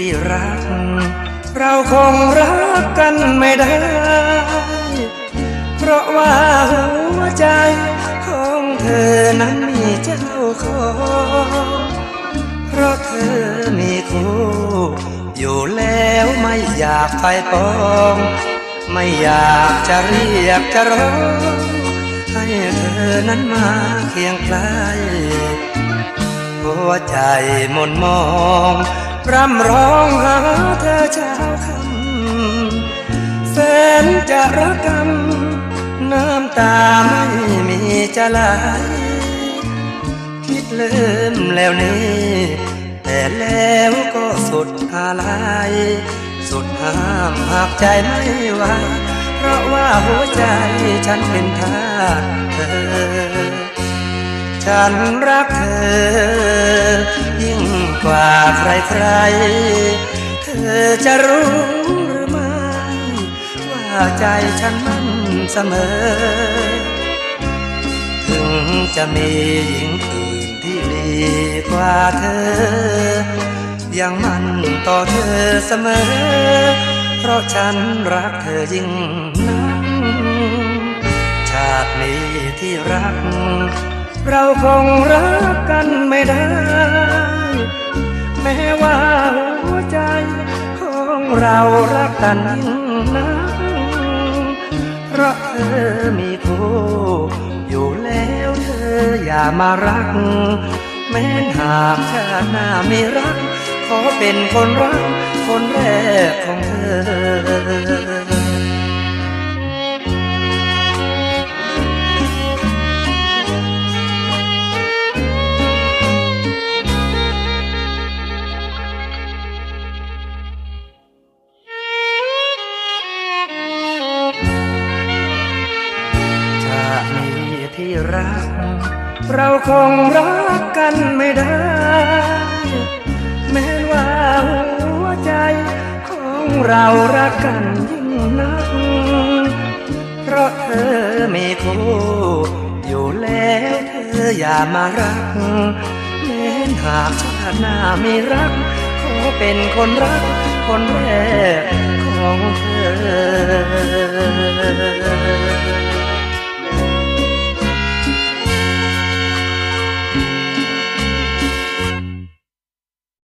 ที่รัก เราคงรักกันไม่ได้ เพราะว่าหัวใจของเธอนั้นมีเจ้าของเพราะเธอมีคู่อยู่แล้วไม่อยากไปปอง ไม่อยากจะเรียกจะร้องให้เธอนั้นมาเคียงใกล้หัวใจหมนมอง ร่ำร้องหาเธอเช้าคำแฟนจะรักกันน้ำตาไม่มีจะไหลคิดลืมแล้วนี่แต่แล้วก็สุดอะไรสุดห้ามหักใจไม่ไหวเพราะว่าหัวใจฉันเป็นทาสเธอ ฉันรักเธอ ใครๆ เธอจะรู้หรือไม่ว่าใจฉันมันเสมอ ถึงจะมีหญิงอื่นที่ดีกว่าเธอ ยังมันต่อเธอเสมอ เพราะฉันรักเธอยิ่งนักชาตินี้ที่รัก เราคงรักกันไม่ได้ ม้ว่าหัวใจของเรารักกันยิ่งนักเพราะเธอมีคู่อยู่แล้วเธออย่ามารัก แม้นหากชาติหน้าไม่รัก ขอเป็นคนรัก คนแรกของเธอ ที่รัก เราคงรักกันไม่ได้ แม้ว่าหัวใจของเรารักกันยิ่งนัก เพราะเธอไมีคู่อยู่แล้วเธออย่ามารักแม้หากชาติหน้าไมีรักขอเป็นคนรักคนแรกของเธอ